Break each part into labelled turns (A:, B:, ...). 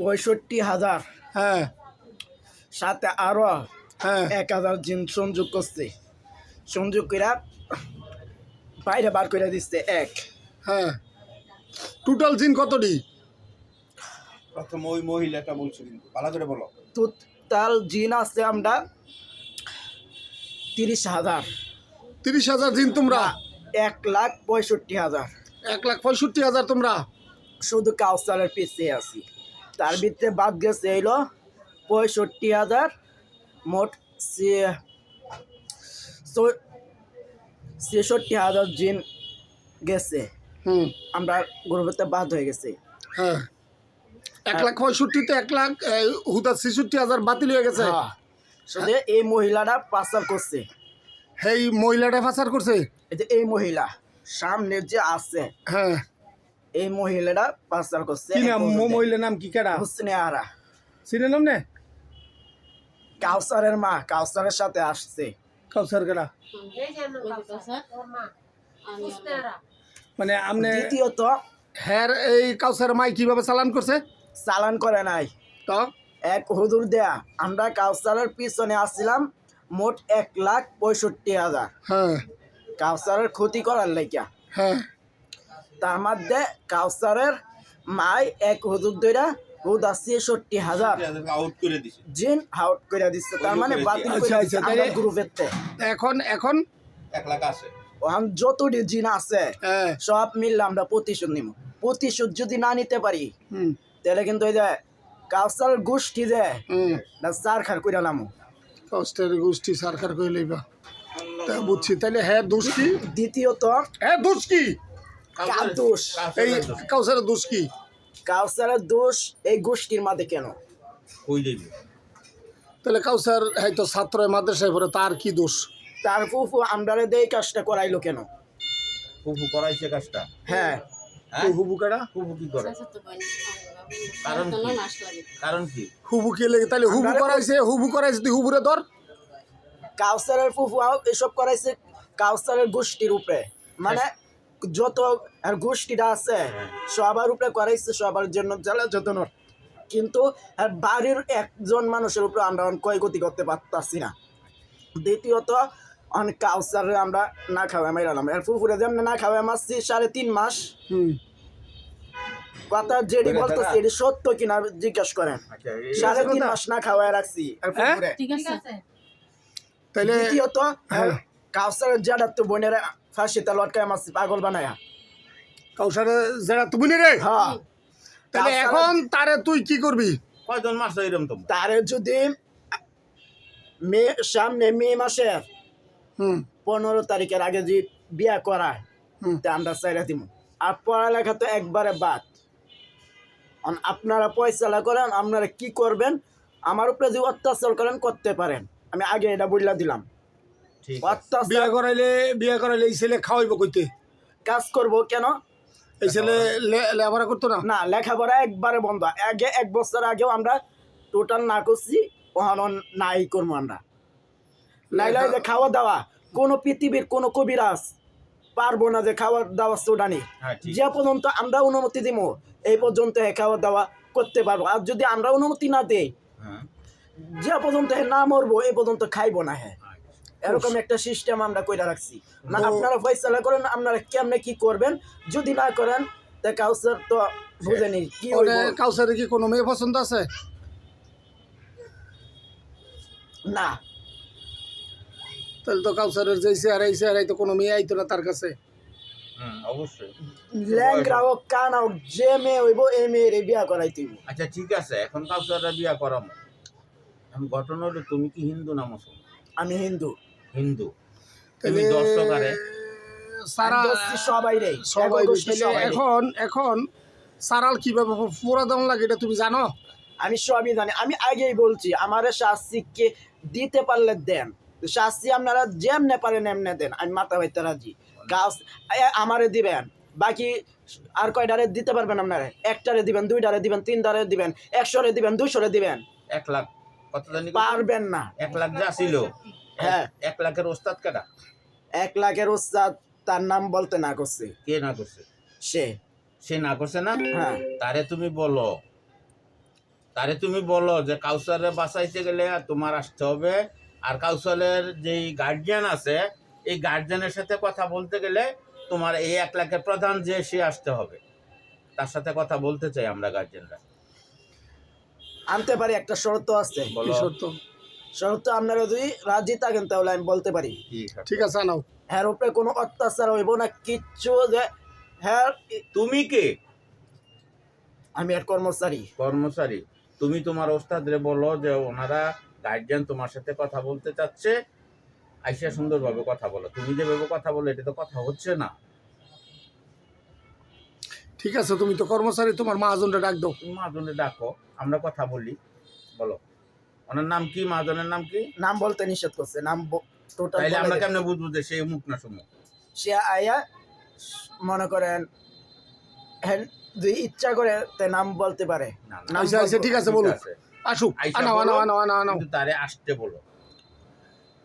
A: পঁয়ষট্টি হাজার।
B: হ্যাঁ।
A: সাথে আরও
B: হ্যাঁ।
A: এক হাজার জিন সংযোগ করছে। সংযোগ করে বাইরে বার করে দিচ্ছে এক।
B: হ্যাঁ। টোটাল জিন কতটি?
C: প্রথম ওই মহিলাটা বলছো কিন্তু ভালো করে বলো।
A: টোটাল জিন আছে আমরা তিরিশ হাজার।
B: তিরিশ হাজার জিন তোমরা?
A: এক লাখ পঁয়ষট্টি হাজার।
B: এক লাখ পঁয়ষট্টি হাজার তোমরা?
A: শুধু কাউসারের পিছিয়ে আছি। তার ভিতরে বাদ গেছে এলো পঁয়ষট্টি হাজার মোট ছেষট্টি হাজার জিন গেছে।
B: হুম।
A: আমরা গ্রুপেতে বাদ হয়ে গেছে।
B: হ্যাঁ। এক লাখ পঁয়ষট্টিতে এক লাখ হুদা ছেষট্টি হাজার বাতিল হয়ে গেছে।
A: হ্যাঁ। শুধু এই মহিলাটা পাচার করছে।
B: এই মহিলাটা ফাঁসার করছে?
A: এই মহিলা সামনে যে আছে।
B: হ্যাঁ।
A: এই মহিলাটা পাচার করছে
B: কি নাম? ম- মহিলার নাম কি কেডা?
A: হুসনে আরা।
B: চিনে নাম নে?
A: কাউসারের মা কাউসারের সাথে আসছে।
B: কাউসার কেডা? মানে আপনি
A: দ্বিতীয়ত
B: হ্যার এই কাউসার মাই কীভাবে চালান করছে?
A: চালান করে নাই।
B: তো?
A: এক হুদুর দেয়া আমরা কাউসারের পিছনে আসছিলাম মোট এক লাখ পঁয়ষট্টি হাজার।
B: হ্যাঁ।
A: কাউসারের ক্ষতি করার লেগা
B: হ্যাঁ।
A: তার মধ্যে কাউসারের মাই এক হুদুর দইরা হুদা ছেষট্টি হাজার।
C: আউট করে দিছে।
A: জিন হাউট করে দিচ্ছে তার মানে বাতিল
B: আচ্ছা,
A: করে
B: আচ্ছা,
A: দিচ্ছে আমরা
B: তাইলে-
A: গ্রুপের
B: এখন এখন?
C: এক লাখ আছে।
A: ওখান জিন আছে
B: হ্যাঁ।
A: সব মিললে আমরা প্রতিশোধ নিব প্রতিশোধ যদি না নিতে পারি
B: হুম।
A: তাহলে কিন্তু ওই যে কাউসার গোষ্ঠী যে
B: হুম।
A: চার খার করে নামো।
B: কষ্টের গোষ্ঠী সরকার কই লইবা। তা বুঝছি তাহলে হ্যাঁ দোষ কি?
A: দ্বিতীয়ত
B: হ্যাঁ দোষ কি?
A: কার দোষ?
B: এই কাউসারের দোষ কি?
A: কাউসারের দোষ এই গোষ্ঠীর মাঝে কেন?
C: কই যাইবে?
B: তাহলে কাউসার হয়তো ছাত্র মাদ্রাসায় পড়ে তার কি দোষ?
A: তার ফুফু এই কাজটা করাইলো কেন?
C: ফুফু করাইছে কাজটা?
A: হ্যাঁ।
C: হ্যাঁ?
B: হুবু কেডা
C: ফুফু কি করে? কারণ কি? কারণ কি?
B: হুবু কে লেগে? তাহলে হুবু করাইছে হুবু করাইছে তুই হুবুরে ধর।
A: কাউসারের ফুফু আও- এসব করাইছে কাউসারের গোষ্ঠীর উপরে। মানে যত আর গোষ্ঠীটা আছে সবার উপরে করাইছে সবার জন্য জ্বালা যতন কিন্তু আর বাড়ির একজন মানুষের উপরে আমরা ক্ষয়ক্ষতি করতে পারতাছি না। দ্বিতীয়ত অনেক কাউসারে আমরা না খাওয়াই মাইরালাম আর ফুফুরে যেমন না খাওয়াই মারছি সাড়ে তিন মাস।
B: হুম।
A: কথা যেটি
C: বলে
A: বলতেছি। এটি সত্য কিনা জিজ্ঞেস করেন।
C: আচ্ছা
A: সাড়ে তিন মাস না খাওয়াই রাখছি। আর
B: হ্যাঁ?
A: ফুফুরে।
D: ঠিক আছে।
B: তাহলে
A: দ্বিতীয়ত। কাউসারের জাডা তো বোনের ফাঁসিতে লটকায় মারছি পাগল বানায়া।
B: কাউসারে যারা তুমি রে?
A: হ্যাঁ।
B: তাহলে এখন তারে তুই কি করবি?
C: কয়জন মাস এরম তোমরা?
A: তারে যদি মে সামনে মে মাসের
B: হুম।
A: পনেরো তারিখের আগে যদি বিয়া করায়
B: হুম।
A: তা আমরা চাইরা দিব আর পড়ালেখা তো একবারে বাদ। আপনারা পয়সালা করেন আপনারা কি করবেন? আমার উপরে যে অত্যাচার করেন করতে পারেন। আমি আগে এটা বললা দিলাম।
C: ঠিক আছে।
B: করাইলে বিয়া করাইলে এই ছেলে খাওয়াইব কইতে?
A: কাজ করব কেন?
B: এই ছেলে লেখাপড়া। করতো না?
A: না লেখাপড়া একবারে বন্ধ। আগে এক বছর আগেও আমরা টোটাল না করছি ওখানে নাই করব আমরা। নাইলে যে খাওয়া দাওয়া কোনো পৃথিবীর কোনো কবিরাজ পারব না যে খাওয়া দাওয়া চোডানি
C: হ্যাঁ
A: যে পর্যন্ত আমরা অনুমতি দিব এই পর্যন্ত হে খাওয়া দাওয়া করতে পারব। আর যদি আমরা অনুমতি না দেই
C: হ্যাঁ।
A: যে পর্যন্ত হে না মরবো এই পর্যন্ত খাইবো না হ্যাঁ। এরকম একটা সিস্টেম আমরা কইরা রাখছি। না আপনারা ফয়সালা করেন আপনারা কেমনে কি করবেন? যদি না করেন তা কাউসার তো বুঝেনি কি
B: ওরে কাউসারে কি কোনো মেয়ে পছন্দ আছে?
A: না।
B: তাহলে তো কাউসারের যে চেহারা এই চেহারাই তো কোনো মেয়ে আইতো না তার কাছে।
C: অবশ্যই।
A: ল্যাংরা হোক কানা হোক যে মেয়ে হইব এই মেয়ের বিয়া করাই
C: আচ্ছা ঠিক আছে এখন কাউসাররা বিয়া করামো। এখন ঘটনা হলো তুমি কি হিন্দু না মুসলমান?
A: আমি হিন্দু।
C: হিন্দু।
B: তাহলে
C: তুমি দর্শক আরে
B: সারা
A: সবাই রে।
B: এখন এখন সারাল কীভাবে পুরা দাম লাগে এটা তুমি জানো?
A: আমি সবই জানি। আমি আগেই বলছি আমার শাস্তিকে দিতে পারলে দেন। শাস্তি আপনারা যেমনে পারেন এমনে দেন। আমি মাথা হইতে রাজি। গাছ আমারে দিবেন। বাকি আর কয়টারে দিতে পারবেন আপনারা? একটারে দিবেন দুইটারে দিবেন তিনটারে দিবেন একশোরে দিবেন দুইশোরে দিবেন।
C: এক লাখ। কত?
A: পারবেন না।
C: এক লাখ যা ছিল।
A: হ্যাঁ।
C: এক লাখের ওস্তাদ কাটা
A: এক লাখের উস্তাদ তার নাম বলতে না করছে।
C: কে না করছে?
A: সে।
C: সে না করছে না?
A: হ্যাঁ।
C: তারে তুমি বলো। তারে তুমি বলো যে কাউসারে বাঁচাইতে গেলে তোমার আসতে হবে। আর কাউসারের যেই গার্জিয়ান আছে এই গার্জিয়ানের সাথে কথা বলতে গেলে তোমার এই এক লাখের প্রধান যে সে আসতে হবে। তার সাথে কথা বলতে চাই আমরা গার্জিয়ানরা
A: আনতে পারি একটা শর্ত আছে।
C: বলো।
B: শর্ত?
A: শর্ত আপনারা যদি রাজি থাকেন তাহলে আমি বলতে পারি।
B: ঠিক আছে। নাও
A: হ্যার উপরে কোনো অত্যাচার হইব না কিচ্ছু যে হ্যাঁ
C: তুমি কে?
A: আমি আর কর্মচারী।
C: কর্মচারী। তুমি তোমার ওস্তাদরে বলো যে ওনারা গার্জিয়ান তোমার সাথে কথা বলতে চাচ্ছে। আইসা সুন্দরভাবে কথা বলো। তুমি যেভাবে কথা বলো এটা তো কথা হচ্ছে না।
B: ঠিক আছে তুমি তো কর্মচারী তোমার মহাজনটা ডাক দাও।
C: তুমি মাহাজনে ডাকো আমরা কথা বলি। বলো। ওনার নাম কি? মাহাজনের নাম কি?
A: নাম বলতে নিষেধ করছে। নাম টোটাল
C: তাইলে আমরা কেমনে বুঝব যে সে মুখ না সমুখ
A: সে আয়া মনে করেন হ্যাঁ, যদি ইচ্ছা করে তে নাম বলতে পারে।
C: না না,
A: নাম
B: ঠিক আছে বলুক। আসুক। আনাও
C: বলো।
B: আনাও আনাও আনাও আনাও
C: কিন্তু তারে আসতে বলো।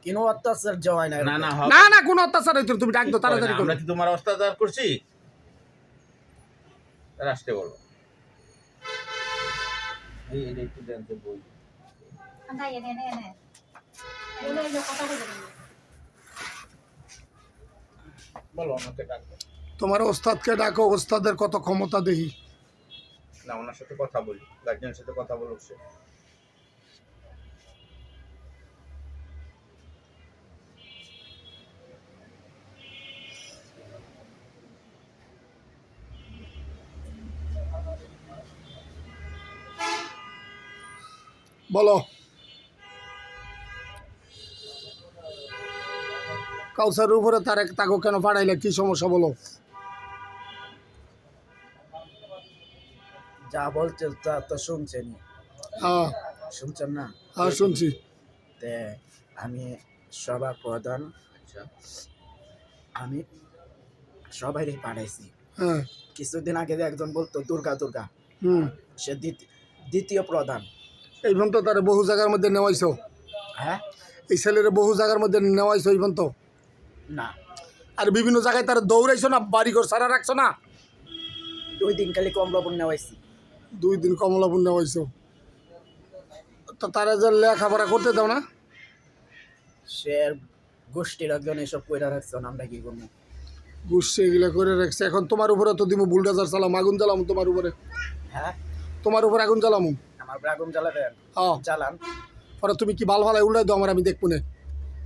A: কোনো অত্যাচার জয় না
C: না না
B: না না কোনো অত্যাচার হইতো তুমি ডাক দাও তাড়াতাড়ি করো।
C: আমরা কি তোমার অত্যাচার করছি? তার আসতে বলো। এই এই একটু দেন তো বই।
D: এগুলো কথা বলে
C: বলো আমাকে ডাকো।
B: তোমার ওস্তাদকে ডাকো ওস্তাদের কত ক্ষমতা দেখি
C: না ওনার সাথে কথা বলি গার্জিয়ানের সাথে কথা বলুক সে।
B: বলো। কাউসারের উপরে তার এক তাকে কেন পাঠাইলে কি সমস্যা বলো?
A: যা বলছে তা তো শুনছেন
B: হ্যাঁ।
A: শুনছেন না?
B: হ্যাঁ শুনছি।
A: তে আমি সভা প্রধান
C: আচ্ছা।
A: আমি সবাইকে পাঠাইছি।
B: হ্যাঁ।
A: কিছুদিন আগে যে একজন বলতো দুর্গা দুর্গা।
B: হুম।
A: সে দ্বিত- দ্বিতীয় প্রধান।
B: এই তো তার বহু জায়গার মধ্যে নেওয়াইছো?
A: হ্যাঁ?
B: এই ছেলের বহু জায়গার মধ্যে নেওয়াইছো এই তো
A: না।
B: আর বিভিন্ন জায়গায় তার দৌড়াইছো না বাড়িঘর সারা রাখছো না?
A: দুই দিন খালি কমলাপুর নেওয়াইছি।
B: দুই দিন কমলাপুর নেওয়াইছো। তো তারা যে লেখাপড়া করতে দাও না?
A: সে গোষ্ঠীর একজন এসব কইরা রাখছেন আমরা কি করব?
B: গুসছে এগুলো করে রাখছে। এখন তোমার উপরে তো দিব বুলডোজার চালাম আগুন জ্বালাম তোমার উপরে।
A: হ্যাঁ?
B: তোমার উপরে আগুন জ্বালামু?
A: আমার আগুন জ্বালাবেন?
B: হ্যাঁ।
A: জ্বালান।
B: পরে তুমি কি ভালো ভালো উল্লাই দাও আমার আমি দেখব না।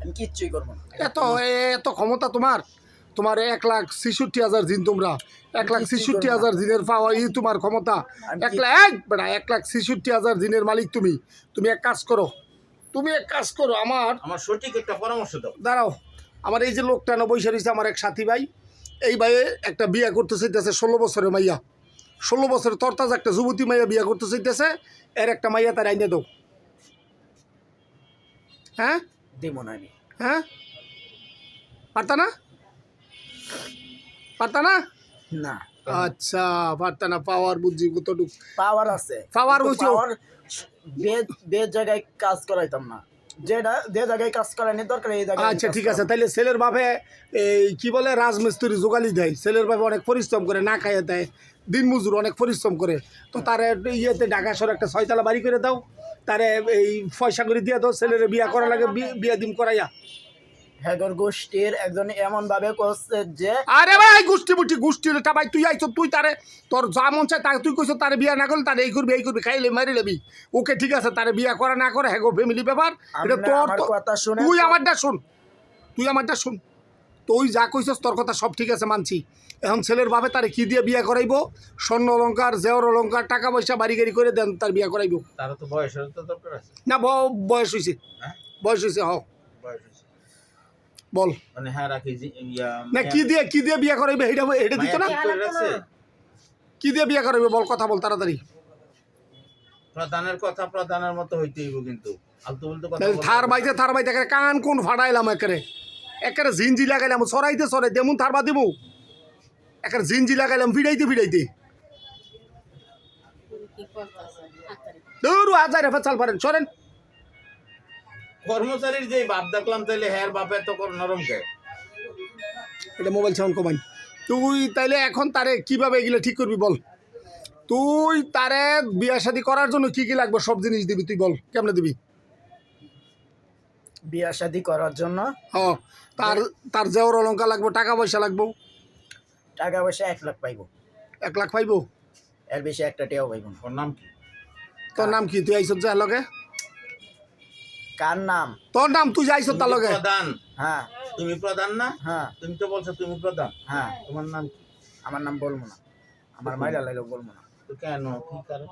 A: আমি কিচ্ছুই করব না।
B: এত এত ক্ষমতা তোমার? তোমার এক লাখ ছেষট্টি হাজার দিন তোমরা। এক লাখ ছেষট্টি হাজার দিনের পাওয়া ই তোমার ক্ষমতা। এক লাখ এক বেটা এক লাখ ছেষট্টি হাজার দিনের মালিক তুমি। তুমি এক কাজ করো। তুমি এক কাজ করো আমার
C: আমার সঠিক একটা পরামর্শ দাও।
B: দাঁড়াও। আমার এই যে লোকটা না বৈশা রয়েছে আমার এক সাথী ভাই। এই ভাইয়ে একটা বিয়ে করতে চাইতেছে ষোলো বছরের মাইয়া। ষোলো বছরের তরতাজ একটা যুবতী মাইয়া বিয়ে করতে চাইতেছে। এর একটা মাইয়া তার আইনে দাও। হ্যাঁ?
A: দিব না আমি।
B: হ্যাঁ? পারতা না? পারতা না?
A: না।
B: আচ্ছা পারতা না পাওয়ার বুঝছি কতটুকু।
A: পাওয়ার আছে। কিন্তু
B: হচ্ছে-
A: বে- জায়গায় কাজ করাইতাম না। যেটা যে জায়গায় কাজ দরকার এই জায়গায়
B: আচ্ছা ঠিক আছে। তাইলে ছেলের বাপে এই কি বলে রাজমিস্ত্রি দেয়। ছেলের বাপে অনেক পরিশ্রম করে না খাইয়ে দেয়। দিন মজুর অনেক পরিশ্রম করে। তো তারে একটু ইয়েতে ঢাকা শহরে একটা ছয়তলা বাড়ি করে দাও। তারে এই পয়সা করে দিয়ে দাও ছেলের বিয়া করা লাগে বিয়া দিম করাইয়া।
A: হেগর গোষ্ঠীর একজন এমন ভাবে করছে যে
B: আরে ভাই গোষ্ঠী বুটি গোষ্ঠীর এটা ভাই তুই আইছ তুই তারে তোর যা মন চায় তাকে তুই কইছ তারে বিয়া না করলে তারে এই করবি এই করবি খাইলে মারি লেবি। ওকে ঠিক আছে তারে বিয়া করা না করে হ্যাগো ফ্যামিলি ব্যাপার এটা তোর
A: কথা শুনে
B: তুই আমারটা শুন। তুই আমারটা শুন। তুই যা কইছস তোর কথা সব ঠিক আছে মানছি। এখন ছেলের বাপে তারে কি দিয়ে বিয়া করাইবো? স্বর্ণ অলঙ্কার জেওর অলঙ্কার টাকা পয়সা বাড়ি গাড়ি করে দেন তার বিয়া করাইবো।
C: তারা তো বয়সের তো দরকার আছে।
B: না বয়স হয়েছে
C: হ্যাঁ?
B: বয়স হয়েছে হ। বল।
C: মানে হ্যাঁ রাখি
B: না কি দিয়ে কি দিয়ে বিয়া করাইবে এটা এটা দিত না? কি দিয়ে বিয়া করাইবে বল কথা বল তাড়াতাড়ি।
C: প্রধানের কথা প্রধানের মতো কিন্তু। আলতু বলতে কথা
B: থার বাইতে থার বাইতে কান কোন ফাটাইলাম একেবারে। একেবারে ঝিঞ্জি লাগাইলাম সরাইতে সরাই দেমুন থার বা দেবো একেবারে ঝিঞ্জি লাগাইলাম ফিরাইতে ফিরাইতে
D: করতেছে
B: হাজার এফে চাল পারেন সরেন।
C: কর্মচারীর যে বাপ দেখলাম তাইলে হ্যার বাপে তো কর নরম কে?
B: এটা মোবাইল সাউন্ড কমাই। তুই তাইলে এখন তারে কীভাবে এগুলো ঠিক করবি বল? তুই তারে বিয়া শাদি করার জন্য কি কি লাগবে? সব জিনিস দিবি তুই বল কেমনে দিবি?
A: বিয়া শাদি করার জন্য।
B: তার তার জেওর অলঙ্কার লাগবে টাকা পয়সা লাগবো?
A: টাকা পয়সা এক লাখ পাইবো।
B: এক লাখ পাইবো?
A: এর বেশি একটা টেও পাইবো
C: ওর নাম কি?
B: তোর নাম কি? তুই আইসত যা লগে?
A: কার নাম?
B: তোর নাম তুই যাইছ তার লগে?
C: প্রধান
A: হ্যাঁ।
C: তুমি প্রধান না?
A: হ্যাঁ।
C: তুমি তো বলছো তুমি প্রধান।
A: হ্যাঁ।
C: তোমার নাম কি?
A: আমার নাম বলব না। আমার মাইরা লাইলেও বলব না।
C: তো কেন? কি কারণ?